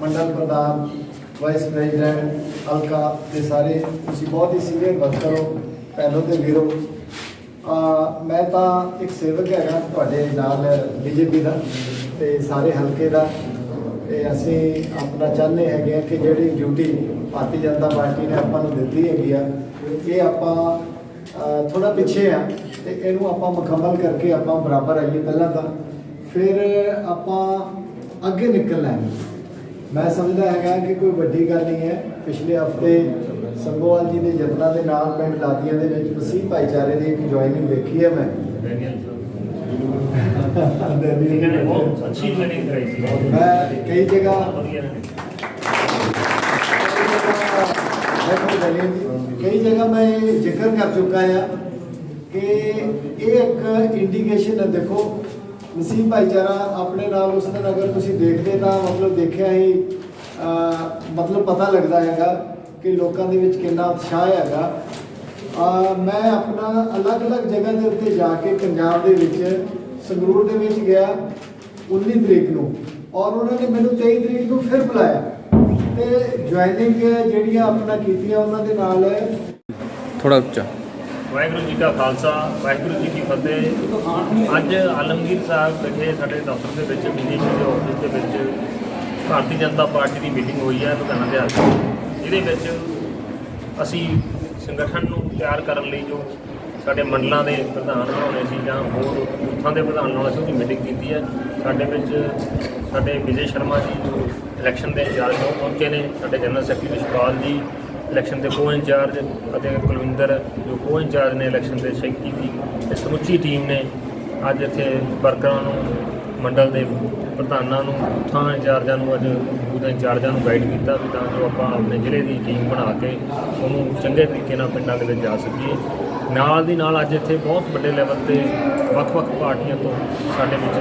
मंडल प्रधान vice president हल्का सारे बहुत ही सीनियर वर्करों पहलों के वीरों ਮੈਂ ਤਾਂ ਇੱਕ ਸੇਵਕ ਹੈਗਾ ਤੁਹਾਡੇ ਨਾਲ, ਬੀਜੇਪੀ ਦਾ, ਤੇ ਸਾਰੇ ਹਲਕੇ ਦਾ। ਤੇ ਅਸੀਂ ਆਪਣਾ ਚਾਹੁੰਦੇ ਹੈਗੇ ਆ ਕਿ ਜਿਹੜੀ ਡਿਊਟੀ ਭਾਰਤੀ ਜਨਤਾ ਪਾਰਟੀ ਨੇ ਆਪਾਂ ਨੂੰ ਦਿੱਤੀ ਹੈਗੀ ਆ, ਇਹ ਆਪਾਂ ਥੋੜਾ ਪਿੱਛੇ ਆ, ਤੇ ਇਹਨੂੰ ਆਪਾਂ ਮੁਕੰਮਲ ਕਰਕੇ ਆਪਾਂ ਬਰਾਬਰ ਆਈਏ ਪਹਿਲਾਂ ਤਾਂ। ਫਿਰ ਆਪਾਂ ਅੱਗੇ ਨਿਕਲਣਾ ਹੈ। ਮੈਂ ਸਮਝਦਾ ਹੈਗਾ ਕਿ ਕੋਈ ਵੱਡੀ ਗੱਲ ਨਹੀਂ ਹੈ, ਪਿਛਲੇ ਹਫ਼ਤੇ ਸੰਗੋਵਾਲ ਜੀ ਦੇ ਯਤਨਾਂ ਦੇ ਨਾਲ ਪਿੰਡ ਲਾਦੀਆਂ ਦੇ ਵਿੱਚ ਵਸੀਹ ਭਾਈਚਾਰੇ ਦੀ ਇੱਕ ਜੁਆਇਨਿੰਗ ਵੇਖੀ ਹੈ ਮੈਂ। ਇਹਨਾਂ ਨੇ ਬਹੁਤ ਅੱਛੀ ਮੀਟਿੰਗ ਕਰਾਈ ਸੀ। ਮੈਂ ਕਈ ਜਗ੍ਹਾ ਕਈ ਜਗ੍ਹਾ ਮੈਂ ਜ਼ਿਕਰ ਕਰ ਚੁੱਕਾ ਆ ਕਿ ਇਹ ਇੱਕ ਇੰਡੀਕੇਸ਼ਨ ਹੈ। ਦੇਖੋ ਨਸੀਬ ਭਾਈਚਾਰਾ ਆਪਣੇ ਨਾਲ ਉਸ ਦਿਨ ਅਗਰ ਤੁਸੀਂ ਦੇਖਦੇ ਤਾਂ ਮਤਲਬ ਦੇਖਿਆ ਹੀ ਮਤਲਬ ਪਤਾ ਲੱਗਦਾ ਹੈਗਾ ਕਿ ਲੋਕਾਂ ਦੇ ਵਿੱਚ ਕਿੰਨਾ ਉਤਸ਼ਾਹ ਹੈਗਾ। ਅਹ, ਮੈਂ ਆਪਣਾ ਅਲੱਗ-ਅਲੱਗ ਜਗ੍ਹਾ ਦੇ ਉੱਤੇ ਜਾ ਕੇ ਪੰਜਾਬ ਦੇ ਵਿੱਚ ਸੰਗਰੂਰ ਦੇ ਵਿੱਚ ਗਿਆ 19 ਤਰੀਕ ਨੂੰ ਔਰ ਉਹਨਾਂ ਨੇ ਮੈਨੂੰ 23 ਤਰੀਕ ਨੂੰ ਫਿਰ ਬੁਲਾਇਆ ਤੇ ਜੁਆਇਨਿੰਗ ਜਿਹੜੀਆਂ ਆਪਣਾ ਕੀਤੀਆਂ ਉਹਨਾਂ ਦੇ ਨਾਲ। ਥੋੜਾ ਉੱਚਾ। ਵਾਹਿਗੁਰੂ ਜੀ ਕਾ ਖਾਲਸਾ ਵਾਹਿਗੁਰੂ ਜੀ ਕੀ ਫਤਿਹ। ਅੱਜ ਆਲਮਗੀਰ ਸਾਹਿਬ ਵਿਖੇ ਸਾਡੇ ਦਫ਼ਤਰ ਦੇ ਵਿੱਚ ਬੀਜੇਪੀ ਦੇ ਆਫਿਸ ਦੇ ਵਿੱਚ ਭਾਰਤੀ ਜਨਤਾ ਪਾਰਟੀ ਦੀ ਮੀਟਿੰਗ ਹੋਈ ਹੈ ਲੁਧਿਆਣਾ ਦੇ ਹਲਕੇ ਜਿਹਦੇ ਵਿੱਚ ਅਸੀਂ ਸੰਗਠਨ ਨੂੰ ਤਿਆਰ ਕਰਨ ਲਈ ਜੋ ਸਾਡੇ ਮੰਡਲਾਂ ਦੇ ਪ੍ਰਧਾਨ ਬਣਾਉਣੇ ਸੀ ਜਾਂ ਹੋਰ ਬੂਥਾਂ ਦੇ ਪ੍ਰਧਾਨ ਬਣਾਉਣੇ ਸੀ, ਉਹਦੀ ਮੀਟਿੰਗ ਕੀਤੀ ਹੈ। ਸਾਡੇ ਵਿੱਚ ਸਾਡੇ ਵਿਜੇ ਸ਼ਰਮਾ ਜੀ ਜੋ ਇਲੈਕਸ਼ਨ ਦੇ ਇੰਚਾਰਜ ਨੇ ਪਹੁੰਚੇ ਨੇ। ਸਾਡੇ ਜਨਰਲ ਸੈਕਟਰੀ ਵਿਸ਼ਪਾਲ ਜੀ ਇਲੈਕਸ਼ਨ ਦੇ ਕੋ ਇੰਚਾਰਜ ਅਤੇ ਕੁਲਵਿੰਦਰ ਜੋ ਕੋ ਇੰਚਾਰਜ ਨੇ ਇਲੈਕਸ਼ਨ ਦੇ ਸੈਕਟਰੀ ਦੀ ਇਹ ਸਮੁੱਚੀ ਟੀਮ ਨੇ ਅੱਜ ਇੱਥੇ ਵਰਕਰਾਂ ਨੂੰ ਮੰਡਲ ਦੇ ਪ੍ਰਧਾਨਾਂ ਨੂੰ, ਥਾਂ ਇੰਚਾਰਜਾਂ ਨੂੰ ਅੱਜ ਬੂਥ ਇੰਚਾਰਜਾਂ ਨੂੰ ਗਾਈਡ ਕੀਤਾ ਵੀ ਤਾਂ ਜੋ ਆਪਾਂ ਆਪਣੇ ਜ਼ਿਲ੍ਹੇ ਦੀ ਟੀਮ ਬਣਾ ਕੇ ਉਹਨੂੰ ਚੰਗੇ ਤਰੀਕੇ ਨਾਲ ਪਿੰਡਾਂ ਦੇ ਵਿੱਚ ਜਾ ਸਕੀਏ। ਨਾਲ ਦੀ ਨਾਲ ਅੱਜ ਇੱਥੇ ਬਹੁਤ ਵੱਡੇ ਲੈਵਲ ਤੇ ਵੱਖ-ਵੱਖ ਪਾਰਟੀਆਂ ਤੋਂ ਸਾਡੇ ਵਿੱਚ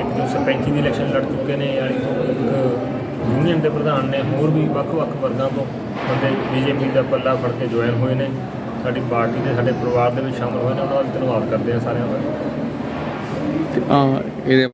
ਇੱਕ ਜੋ ਸਰਪੰਚੀ ਦੀ ਇਲੈਕਸ਼ਨ ਲੜ ਚੁੱਕੇ ਨੇ ਯਾਨੀ ਇੱਕ ਯੂਨੀਅਨ ਦੇ ਪ੍ਰਧਾਨ ਨੇ, ਹੋਰ ਵੀ ਵੱਖ-ਵੱਖ ਵਰਗਾਂ ਤੋਂ ਬੰਦੇ ਬੀਜੇਪੀ ਦਾ ਪੱਲਾ ਫੜ ਕੇ ਜੁਆਇਨ ਹੋਏ ਨੇ। ਸਾਡੀ ਪਾਰਟੀ ਦੇ, ਸਾਡੇ ਪਰਿਵਾਰ ਦੇ ਵਿੱਚ ਸ਼ਾਮਲ ਹੋਏ ਨੇ। ਉਹਨਾਂ ਦਾ ਧੰਨਵਾਦ ਕਰਦੇ ਹਾਂ ਸਾਰਿਆਂ ਦਾ। ਤੇ ਆ ਇਹਦੇ